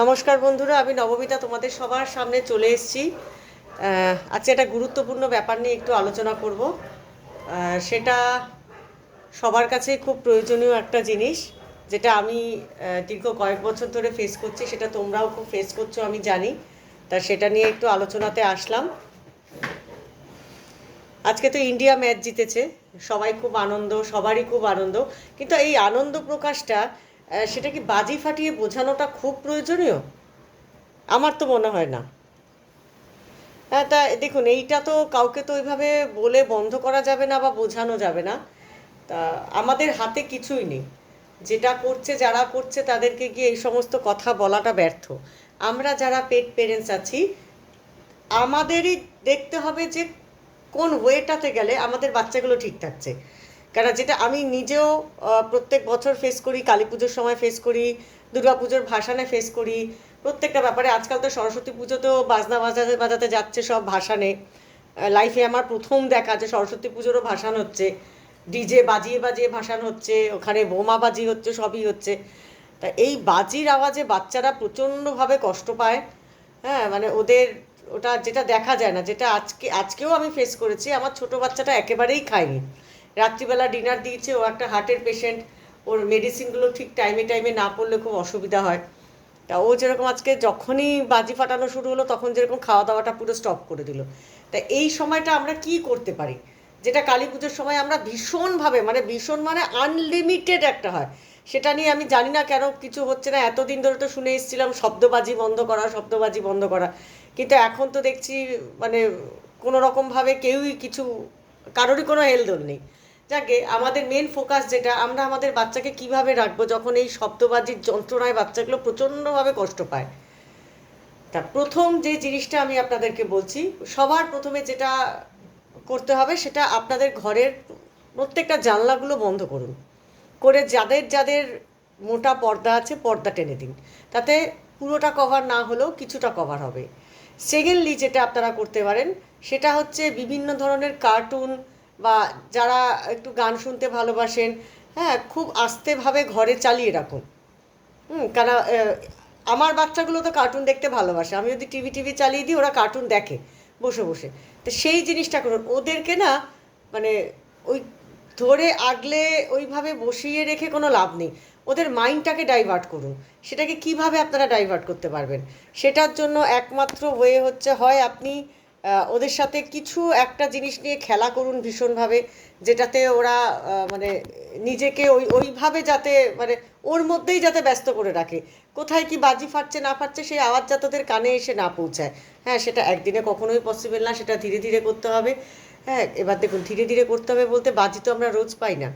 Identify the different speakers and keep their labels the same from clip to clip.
Speaker 1: নমস্কার বন্ধুরা, আমি নবমিতা তোমাদের সবার সামনে চলে এসেছি। আজকে একটা গুরুত্বপূর্ণ ব্যাপার নিয়ে একটু আলোচনা করব। সেটা সবার কাছে খুব প্রয়োজনীয় একটা জিনিস, যেটা আমি দীর্ঘ কয়েক বছর ধরে ফেস করছি, সেটা তোমরাও খুব ফেস করছ, আমি জানি। তা সেটা নিয়ে একটু আলোচনাতে আসলাম। আজকে তো ইন্ডিয়া ম্যাচ জিতেছে, সবাই খুব আনন্দ, সবারই খুব আনন্দ। কিন্তু এই আনন্দ প্রকাশটা সেটা কি বাজি ফাটিয়ে বোঝানোটা খুব প্রয়োজনীয়? আমার তো মনে হয় না। হ্যাঁ তা দেখুন, এইটা তো কাউকে তো ওইভাবে বলে বন্ধ করা যাবে না বা বোঝানো যাবে না। তা আমাদের হাতে কিছুই নেই। যেটা করছে, যারা করছে, তাদেরকে গিয়ে এই সমস্ত কথা বলাটা ব্যর্থ। আমরা যারা পেট পেরেন্টস আছি, আমাদেরই দেখতে হবে যে কোন ওয়েটাতে গেলে আমাদের বাচ্চাগুলো ঠিক থাকছে। কারণ যেটা আমি নিজেও প্রত্যেক বছর ফেস করি, কালী পুজোর সময় ফেস করি, দুর্গা পুজোর ভাসানে ফেস করি, প্রত্যেকটা ব্যাপারে আজকাল তো সরস্বতী পুজোতেও বাজনা বাজাতে বাজাতে যাচ্ছে সব ভাসানে। লাইফে আমার প্রথম দেখা যে সরস্বতী পুজোরও ভাসান হচ্ছে ডিজে বাজিয়ে বাজিয়ে ভাসান হচ্ছে, ওখানে বোমা বাজি হচ্ছে, সবই হচ্ছে। তা এই বাজির আওয়াজে বাচ্চারা প্রচণ্ডভাবে কষ্ট পায় হ্যাঁ মানে ওদের ওটা যেটা দেখা যায় না, যেটা আজকে, আজকেও আমি ফেস করেছি, আমার ছোট বাচ্চাটা একেবারেই খায়নি। রাত্রিবেলা ডিনার দিয়েছে, ও একটা হার্টের পেশেন্ট ওর মেডিসিনগুলো ঠিক টাইমে টাইমে না পড়লে খুব অসুবিধা হয়। তা ও যেরকম আজকে যখনই বাজি ফাটানো শুরু হলো, তখন যেরকম খাওয়া দাওয়াটা পুরো স্টপ করে দিল। তা এই সময়টা আমরা কি করতে পারি? যেটা কালী পুজোর সময় আমরা ভীষণভাবে মানে ভীষণ মানে আনলিমিটেড একটা হয়। সেটা নিয়ে আমি জানি না কেন কিছু হচ্ছে না, এতদিন ধরে তো শুনে এসেছিলাম, শব্দবাজি বন্ধ করা, শব্দবাজি বন্ধ করা। কিন্তু এখন তো দেখছি মানে কোনো রকমভাবে কেউই কিছু, কারোরই কোনো হেলদোল নেই। যাকে আমাদের মেন ফোকাস যেটা, আমরা আমাদের বাচ্চাকে কীভাবে রাখব যখন এই শব্দবাজির যন্ত্রণায় বাচ্চাগুলো প্রচণ্ডভাবে কষ্ট পায়? তা প্রথম যে জিনিসটা আমি আপনাদেরকে বলছি, সবার প্রথমে যেটা করতে হবে সেটা আপনাদের ঘরের প্রত্যেকটা জানলাগুলো বন্ধ করুন। করে যাদের যাদের মোটা পর্দা আছে পর্দা টেনে দিন। তাতে পুরোটা কভার না হলেও কিছুটা কভার হবে। সেকেন্ডলি যেটা আপনারা করতে পারেন, সেটা হচ্ছে বিভিন্ন ধরনের কার্টুন বা যারা একটু গান শুনতে ভালোবাসেন হ্যাঁ খুব আস্তেভাবে ঘরে চালিয়ে রাখুন। হুম কারণ আমার বাচ্চাগুলো তো কার্টুন দেখতে ভালোবাসে। আমি যদি টিভি টিভি চালিয়ে দিই, ওরা কার্টুন দেখে বসে বসে। তো সেই জিনিসটা করুন। ওদেরকে না মানে ওই ধরে আগলে ওইভাবে বসিয়ে রেখে কোনো লাভ নেই। ওদের মাইন্ডটাকে ডাইভার্ট করুন। সেটাকে কীভাবে আপনারা ডাইভার্ট করতে পারবেন? সেটার জন্য একমাত্র ওয়ে হচ্ছে, হয় আপনি ওদের সাথে কিছু একটা জিনিস নিয়ে খেলা করুন ভীষণভাবে, যেটাতে ওরা মানে নিজেকে ওই, ওইভাবে যাতে মানে ওর মধ্যেই যাতে ব্যস্ত করে রাখে। কোথায় কি বাজি ফাটছে না ফাটছে সেই আওয়াজ যাতে ওদের কানে এসে না পৌঁছায়। হ্যাঁ সেটা একদিনে কখনোই পসিবল না, সেটা ধীরে ধীরে করতে হবে। হ্যাঁ এবার দেখুন, ধীরে ধীরে করতে হবে বলতে বাজি তো আমরা রোজ পাই না।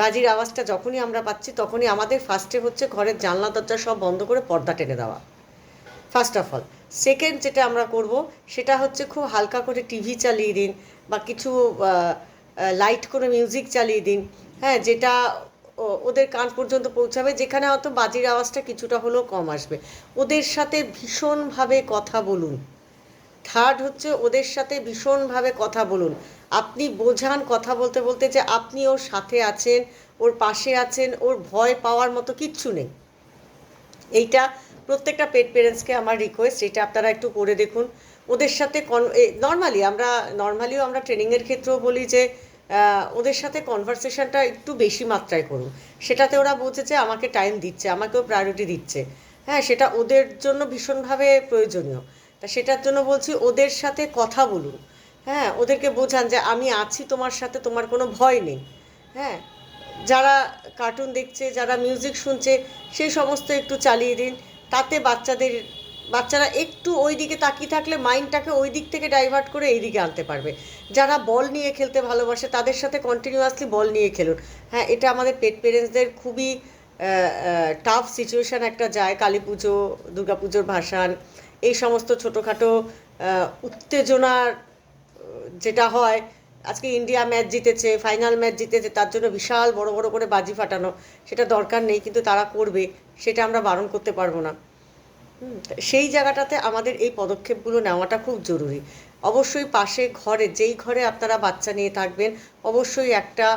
Speaker 1: বাজির আওয়াজটা যখনই আমরা পাচ্ছি, তখনই আমাদের ফার্স্টে হচ্ছে ঘরের জানলা, দরজা সব বন্ধ করে পর্দা টেনে দেওয়া। ফার্স্ট অফ অল সেকেন্ড যেটা আমরা করব, সেটা হচ্ছে খুব হালকা করে টিভি চালিয়ে দিন বা কিছু লাইট করে মিউজিক চালিয়ে দিন। হ্যাঁ যেটা ওদের কান পর্যন্ত পৌঁছাবে, যেখানে হয়তো বাজির আওয়াজটা কিছুটা হলেও কম আসবে। ওদের সাথে ভীষণভাবে কথা বলুন। থার্ড হচ্ছে ওদের সাথে ভীষণভাবে কথা বলুন। আপনি বোঝান কথা বলতে বলতে যে আপনি ওর সাথে আছেন, ওর পাশে আছেন, ওর ভয় পাওয়ার মতো কিচ্ছু নেই। এইটা প্রত্যেকটা পেট পেরেন্টসকে আমার রিকোয়েস্ট এটা আপনারা একটু করে দেখুন। ওদের সাথে কন নর্মালি আমরা নর্মালিও আমরা ট্রেনিংয়ের ক্ষেত্রেও বলি যে ওদের সাথে কনভারসেশনটা একটু বেশি মাত্রায় করুন। সেটাতে ওরা যে, আমাকে টাইম দিচ্ছে, আমাকেও প্রায়োরিটি দিচ্ছে। হ্যাঁ সেটা ওদের জন্য ভীষণভাবে প্রয়োজনীয়। তা সেটার জন্য বলছি, ওদের সাথে কথা বলুন। হ্যাঁ ওদেরকে বোঝান যে, আমি আছি তোমার সাথে, তোমার কোনো ভয় নেই। হ্যাঁ যারা কার্টুন দেখছে, যারা মিউজিক শুনছে, সেই সমস্ত একটু চালিয়ে দিন। তাতে বাচ্চাদের, বাচ্চারা একটু ওই দিকে তাকিয়ে থাকলে মাইন্ডটাকে ওই দিক থেকে ডাইভার্ট করে এই দিকে আনতে পারবে। যারা বল নিয়ে খেলতে ভালোবাসে, তাদের সাথে কন্টিনিউয়াসলি বল নিয়ে খেলুন। হ্যাঁ এটা আমাদের পেট পেরেন্টসদের খুবই টাফ সিচুয়েশান একটা যায়। কালী পুজো, দুর্গা পুজোর ভাসান, এই সমস্ত ছোটোখাটো উত্তেজনার যেটা হয় আজকে ইন্ডিয়া ম্যাচ জিতেছে, ফাইনাল ম্যাচ জিতেছে, তার জন্য বিশাল বড় বড় করে বাজি ফাটানো, সেটা দরকার নেই, কিন্তু তারা করবে, সেটা আমরা বারণ করতে পারব না। সেই জায়গাটাতে আমাদের এই পদক্ষেপগুলো নেওয়াটা খুব জরুরি। অবশ্যই পাশে ঘরে, যেই ঘরে আপনারা বাচ্চা নিয়ে থাকবেন, অবশ্যই একটা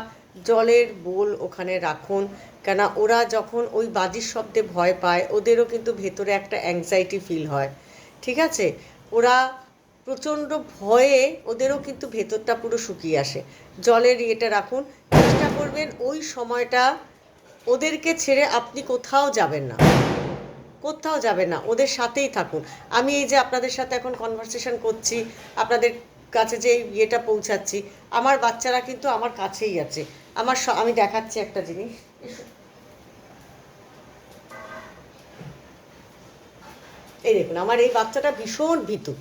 Speaker 1: জলের বোল ওখানে রাখুন কেন ওরা যখন ওই বাজির শব্দে ভয় পায়, ওদেরও কিন্তু ভেতরে একটা অ্যাংজাইটি ফিল হয়। ঠিক আছে? ওরা প্রচণ্ড ভয়ে ওদেরও কিন্তু ভেতরটা পুরো শুকিয়ে আসে। জলের ইয়েটা রাখুন। চেষ্টা করবেন ওই সময়টা ওদেরকে ছেড়ে আপনি কোথাও যাবেন না। কোথাও যাবেন না। ওদের সাথেই থাকুন। আমি এই যে আপনাদের সাথে এখন কনভারসেশন করছি, আপনাদের কাছে যে ইয়েটা পৌঁছাচ্ছি, আমার বাচ্চারা কিন্তু আমার কাছেই আছে। আমার আমি দেখাচ্ছি একটা জিনিস। এই দেখুন, আমার এই বাচ্চাটা ভীষণ ভীতু।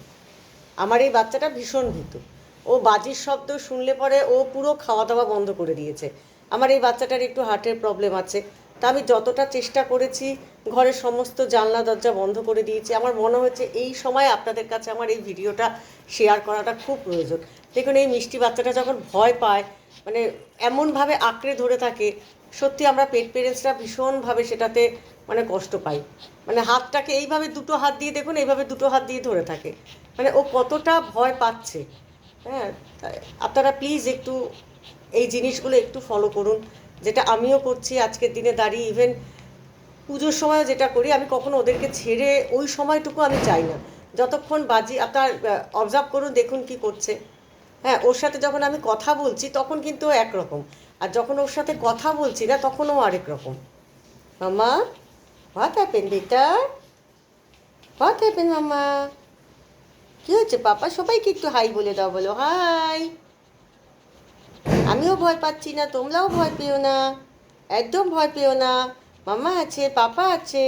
Speaker 1: আমার এই বাচ্চাটা ভীষণ ভীতু। ও বাজির শব্দ শুনলে পরে ও পুরো খাওয়া দাওয়া বন্ধ করে দিয়েছে। আমার এই বাচ্চাটার একটু হার্টের প্রবলেম আছে। তা আমি যতটা চেষ্টা করেছি, ঘরের সমস্ত জানলা, দরজা বন্ধ করে দিয়েছি। আমার মনে হচ্ছে এই সময় আপনাদের কাছে আমার এই ভিডিওটা শেয়ার করাটা খুব প্রয়োজন। দেখুন, এই মিষ্টি বাচ্চাটা যখন ভয় পায় মানে এমনভাবে আঁকড়ে ধরে থাকে, সত্যি আমরা পেট পেরেন্টসরা ভীষণভাবে সেটাতে মানে কষ্ট পাই। মানে হাতটাকে এইভাবে দুটো হাত দিয়ে দেখুন, এইভাবে দুটো হাত দিয়ে ধরে থাকে। মানে ও কতটা ভয় পাচ্ছে। হ্যাঁ আপনারা প্লিজ একটু এই জিনিসগুলো একটু ফলো করুন। যেটা আমিও করছি, আজকের দিনে দাঁড়িয়ে ইভেন পুজোর সময় যেটা করি, আমি কখনো ওদেরকে ছেড়ে ওই সময়টুকু আমি চাই না। যতক্ষণ বাজি আপনার অবজার্ভ করুন, দেখুন কি করছে। হ্যাঁ ওর সাথে যখন আমি কথা বলছি, তখন কিন্তু একরকম। আর যখন ওর সাথে কথা বলছি না, তখন ও আরেক রকম। মামা what happen better what happen মামা? কি হচ্ছে পাপা? সবাইকে একটু হাই বলে দাও, বলো হাই। আমিও ভয় পাচ্ছি না, তোমরাও ভয় পেও না। একদম ভয় পেও না। মামা আছে, পাপা আছে,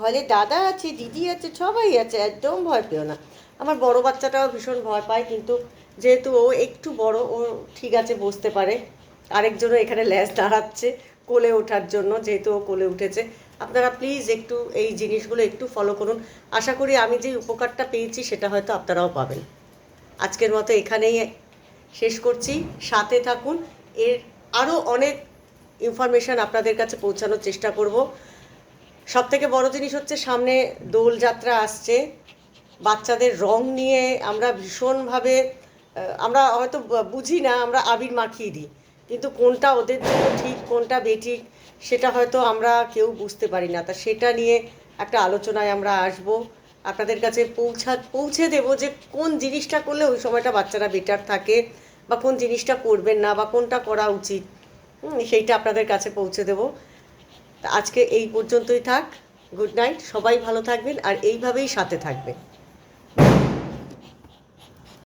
Speaker 1: ঘরে দাদা আছে, দিদি আছে, সবাই আছে, একদম ভয় পেও না। আমার বড় বাচ্চাটাও ভীষণ ভয় পায়, কিন্তু যেহেতু ও একটু বড়, ও ঠিক আছে বসতে পারে। আরেকজনও এখানে ল্যাস দাঁড়াচ্ছে কোলে ওঠার জন্য, যেহেতু ও কোলে উঠেছে। আপনারা প্লিজ একটু এই জিনিসগুলো একটু ফলো করুন। আশা করি আমি যে উপকারটা পেয়েছি সেটা হয়তো আপনারাও পাবেন। আজকের মতো এখানেই শেষ করছি। সাথে থাকুন। এর আরও অনেক ইনফরমেশান আপনাদের কাছে পৌঁছানোর চেষ্টা করব। সব থেকে বড় জিনিস হচ্ছে সামনে দোলযাত্রা আসছে। বাচ্চাদের রং নিয়ে আমরা ভীষণভাবে আমরা হয়তো বুঝি না, আমরা আবির মাখিয়ে দিই। কিন্তু কোনটা ওদের জন্য ঠিক, কোনটা বেঠিক সেটা হয়তো আমরা কেউ বুঝতে পারি না। তা সেটা নিয়ে একটা আলোচনায় আমরা আসব। আপনাদের কাছে পৌঁছা, পৌঁছে দেব যে কোন জিনিসটা করলে ওই সময়টা বাচ্চারা বেটার থাকে বা কোন জিনিসটা করবেন না বা কোনটা করা উচিত। সেইটা আপনাদের কাছে পৌঁছে দেব। আজকে এই পর্যন্তই থাক। Good night. সবাই ভালো থাকবেন আর এইভাবেই সাথে থাকবেন।